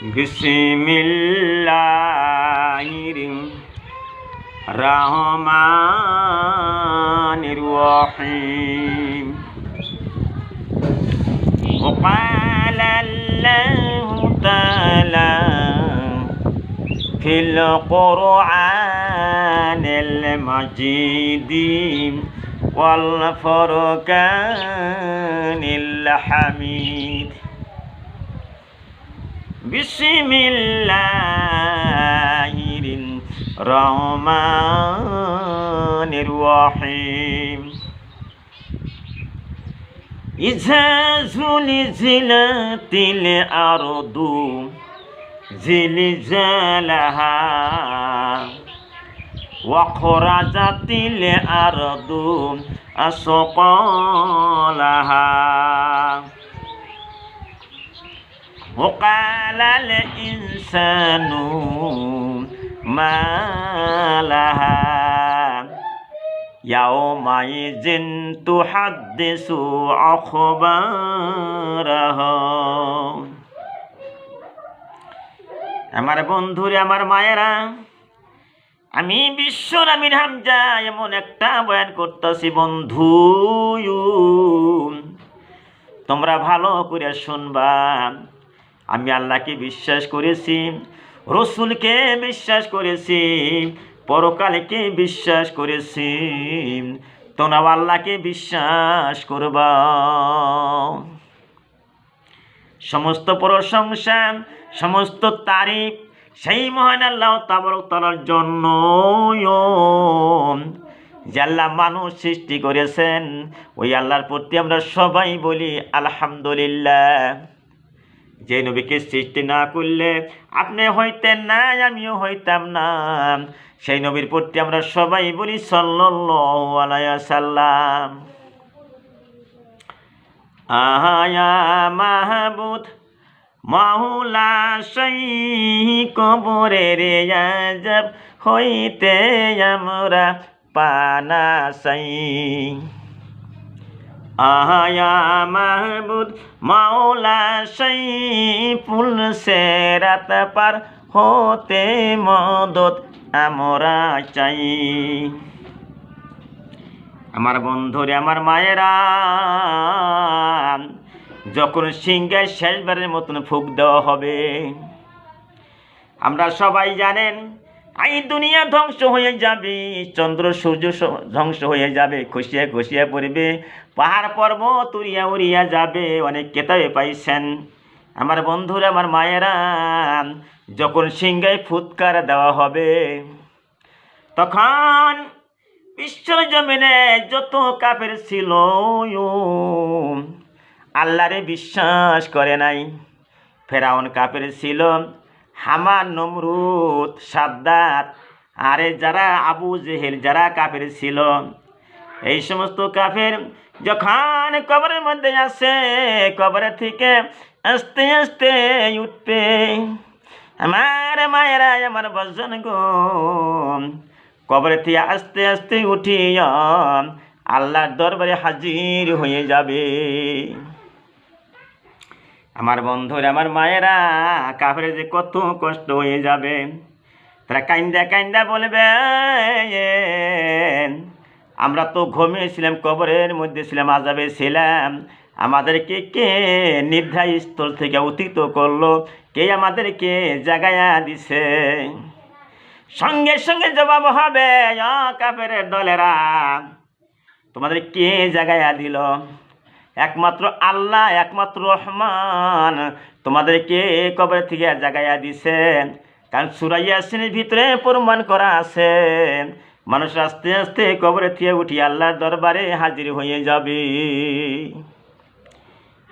بسم الله الرحمن الرحيم. وقال الله تعالى في القرآن المجيد والفرقان الحميد. বিসমিল্লাহির রহমানির রহিম। ইঝা জুলিজিলাতিল আরদু জিলজালাহা ওয়াখরাজাতিল আরদু আসকালাহা। وقال الإنسان ما لها يومئذ تحدث أخبارها আমার বন্ধুরে আমার মায়েরা আমি বিশ্বরামির হামজা এমন একটা বয়ান করতেছি বন্ধু তোমরা ভালো করে শুনবা আমি আল্লাহকে বিশ্বাস করেছি, রসুলকে বিশ্বাস করেছি, পরকালকে বিশ্বাস করেছি। তোমরা আল্লাহকে বিশ্বাস করবা। সমস্ত প্রশংসা, সমস্ত তারিফ সেই মহান আল্লাহ তাবরক তালার জন্য আল্লাহ মানুষ সৃষ্টি করেছেন, ওই আল্লাহর প্রতি আমরা সবাই বলি, আলহামদুলিল্লাহ। যে নবীকে সৃষ্টি না করলে আপনি হইতেন না, আমিও হইতাম না। সেই নবীর প্রতি আমরা সবাই বলি সাল্লাম আহায়া মাহবুদ মাহুলা সেই কবরের আজব হইতে আমরা পানা সাই আয়া মাহবুদ মাওলা সেই ফুল সেরাত পার হতে মদত আমরা চাই। আমার বন্ধুরে, আমার মায়েরা, যখন সিংহের শেষবারের মতন ফুক দেওয়া হবে, আমরা সবাই জানেন এই দুনিয়া ধ্বংস হয়ে যাবে, চন্দ্র সূর্য ধ্বংস হয়ে যাবে খুশিয়ে খুশিয়ে পড়বে পাহাড় পর্বত উড়িয়া উড়িয়া যাবে, অনেক কেতাবে পাইছেন। আমার বন্ধুরা, আমার মায়েরা, যখন সিংহায় ফুৎকার দেওয়া হবে, তখন ঈশ্বর জমিনে যত কাপের ছিল, আল্লাহরে বিশ্বাস করে নাই। ফেরাউন কাপের ছিল, হামান, নমরুদ, সাদ্দাত, আরে যারা আবু জেহেল, যারা কাপের ছিল এই সমস্ত কাফের যখন কবরের মধ্যে আসে কবরের থেকে আস্তে আস্তে উঠবে। আমার মায়েরা, আমার বজন গো, কবরে থেকে আস্তে আস্তে উঠিয়া আল্লাহর দরবারে হাজির হয়ে যাবে। আমার বন্ধুরা, আমার মায়েরা কাপড়ে যে কত কষ্ট হয়ে যাবে, তারা কাইন্দা কাইন্দা বলবে আমরা তো ঘুমিয়েছিলাম কবরের মধ্যে ছিলাম আজাবে ছিলাম। আমাদেরকে কে নির্ধারিত স্থল থেকে অতীত করল? কে আমাদেরকে জাগায়া দিছে? সঙ্গে সঙ্গে জবাব হবে "আ, কাফের দলেরা তোমাদের কে জাগায়া দিল? একমাত্র আল্লাহ একমাত্র রহমান তোমাদেরকে কবর থেকে জাগাইয়া দিছে। কারণ সুরাইয়া সুরাইয়াসিনের ভিতরে প্রমাণ করা আছে। মানুষ আস্তে আস্তে কবরে থিয়ে উঠি, আল্লাহর দরবারে হাজির হয়ে যাবে।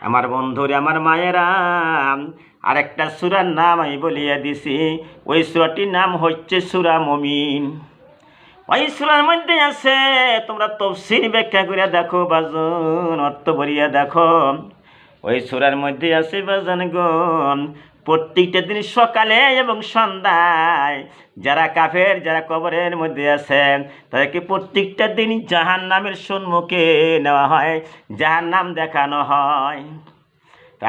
আমার বন্ধুরে, আমার মায়েরা, আরেকটা সুরার নাম আমি বলিয়া দিছি, ওই সুরাটির নাম হচ্ছে সুরা মমিন। ওই সুরার মধ্যে আছে, তোমরা তফসিল ব্যাখ্যা করে দেখো, বাজন অর্থ বলিয়া দেখো। ওই সুরার মধ্যে আছে, বাজন গন প্রত্যেকটা দিন সকালে এবং সন্ধ্যায় যারা কাফের, যারা কবরের মধ্যে আছে তাদেরকে প্রত্যেকটা দিন জাহান নামের সম্মুখে নেওয়া হয় জাহান নাম দেখানো হয়।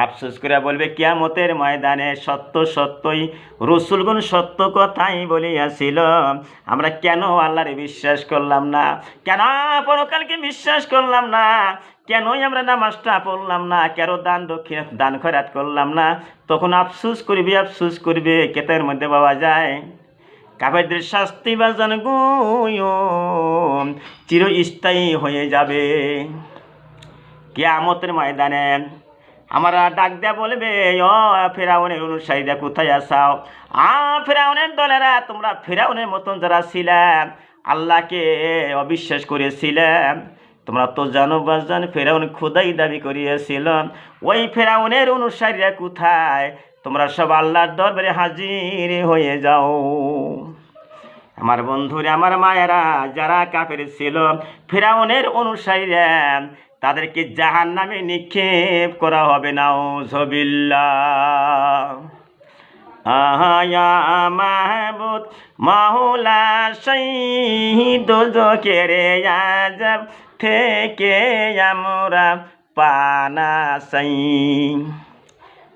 আফসোস করে বলবে, কিয়ামতের ময়দানে সত্য সত্যই রসুলগুন সত্য কথাই বলিয়াছিল। আমরা কেন আল্লাহরে বিশ্বাস করলাম না? কেন পরকালকে বিশ্বাস করলাম না? কেনই আমরা নামাজটা পড়লাম না? কেন দান দক্ষিণ, দান খরাত করলাম না? তখন আফসুস করবে আফসুস করবে, কেতের মধ্যে পাওয়া যায়? কাফেরদের শাস্তি বা জানগুম চিরস্থায়ী হয়ে যাবে। কেয়ামতের ময়দানে আমরা ডাক দেয়া বলবে অ ফেরাউনের অনুসারীরা কোথায় আসাও আ, ফেরাউনের দলেরা, তোমরা ফেরাউনের মতন যারা ছিলাম আল্লাহকে অবিশ্বাস করেছিলাম তোমরা তো জানো বাজান ফেরাউন খোদাই দাবি করিয়েছিল ওই ফেরাউনের অনুসারীরা কোথায়? তোমরা সব আল্লাহর দরবারে হাজির হয়ে যাও। আমার বন্ধুরা, আমার মায়েরা, যারা কাফের ছিল, ফেরাউনের অনুসারীরা, তাদেরকে জাহান নামে নিক্ষেপ করা হবে না ও জবিল্লা আহায়া মাহবুদ মাহুলা শহীদ জোকেরে আজব থেকে আমরা পানা সাই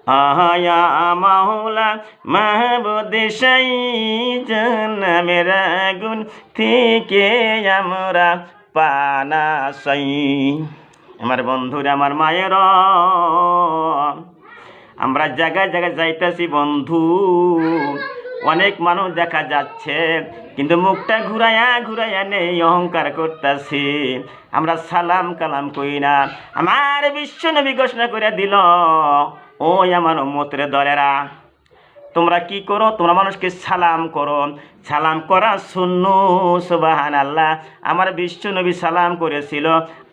আয়া মাওলা মাহবুদ সেই জন্মের গুণ থেকে আমরা পানা সাই আমার বন্ধুরা, আমার মায়ের আমরা জায়গায় জায়গায় যাইতেছি, বন্ধু। অনেক মানুষ দেখা যাচ্ছে, কিন্তু মুখটা ঘুরাইয়া ঘুরাইয়া নেই, অহংকার করতেছি। আমরা সালাম কালাম করি না। আমার বিশ্ব নবী ঘোষণা করে দিল ও আমার মতরে দলেরা তোমরা কি করো? তোমরা মানুষকে সালাম করো। সালাম করা শূন্য সুবাহান আল্লাহ আমার বিশ্ব নবী সালাম করেছিল।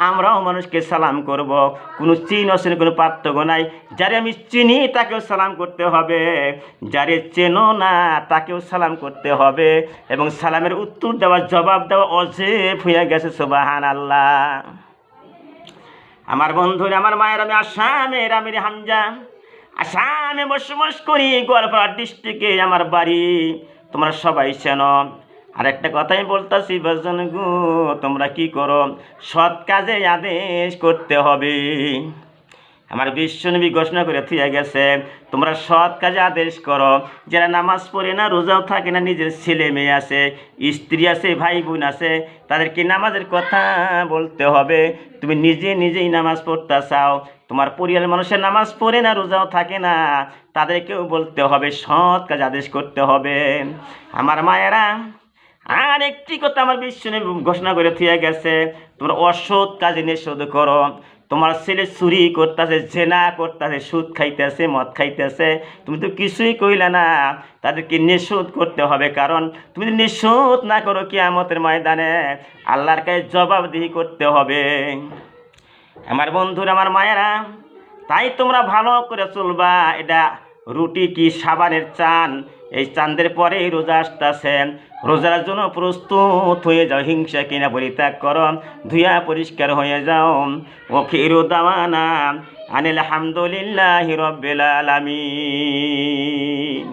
আমরাও মানুষকে সালাম করব। কোনো চিন অসেন কোনো পার্থক্য নাই। যারে আমি চিনি, তাকেও সালাম করতে হবে। যারে চেনো না, তাকেও সালাম করতে হবে। এবং সালামের উত্তর দেওয়া, জবাব দেওয়া অজেব হয়ে গেছে সুবাহান আল্লাহ আমার বন্ধুরা, আমার মায়ের আমি আসামের আমির হামজা। আসামে বসবাস করি, গোয়ালপাড়া ডিস্ট্রিক্টে আমার বাড়ি। তোমরা সবাই চেনো। আর একটা কথাই বলতেছি বজন গো, তোমরা কি করো? সৎ কাজে আদেশ করতে হবে। আমার বিশ্বনবী ঘোষণা করে থুয়ে গেছে, তোমরা সৎ কাজে আদেশ করো। যারা নামাজ পড়ে না, রোজাও থাকে না, নিজের ছেলে মেয়ে আছে, স্ত্রী আছে, ভাই বোন আছে, তাদেরকে নামাজের কথা বলতে হবে। তুমি নিজে নিজেই নামাজ পড়তে চাও তোমার পরিবারের মানুষের নামাজ পড়ে না, রোজাও থাকে না। তাদেরকেও বলতে হবে, সৎ কাজ আদেশ করতে হবে। আমার মায়েরা, আর একটি কথা আমার বিশ্বনে ঘোষণা করে থিয়ে গেছে, তোমরা অসৎ কাজে নিষেধ করো। তোমার ছেলে চুরি করতেছে, জেনা করতেছে, সুদ খাইতেছে, মদ খাইতেছে, তুমি তো কিছুই কইলে না। তাদেরকে নিষেধ করতে হবে, কারণ তুমি যদি নিষেধ না করো কি কিয়ামতের ময়দানে আল্লাহর কাছে জবাবদিহি করতে হবে। আমার বন্ধুর, আমার মায়েরা, তাই তোমরা ভালো করে চলবা। এটা রুটি কি সাবানের চান? এই চাঁদের পরেই রোজা আসতেছে রোজার জন্য প্রস্তুত হয়ে যাও, হিংসা কিনা পরিত্যাগ করো, ধুয়া পরিষ্কার হয়ে যাও। ও খিরু আনিল হামদুলিল্লাহ রব্বিল আলামিন।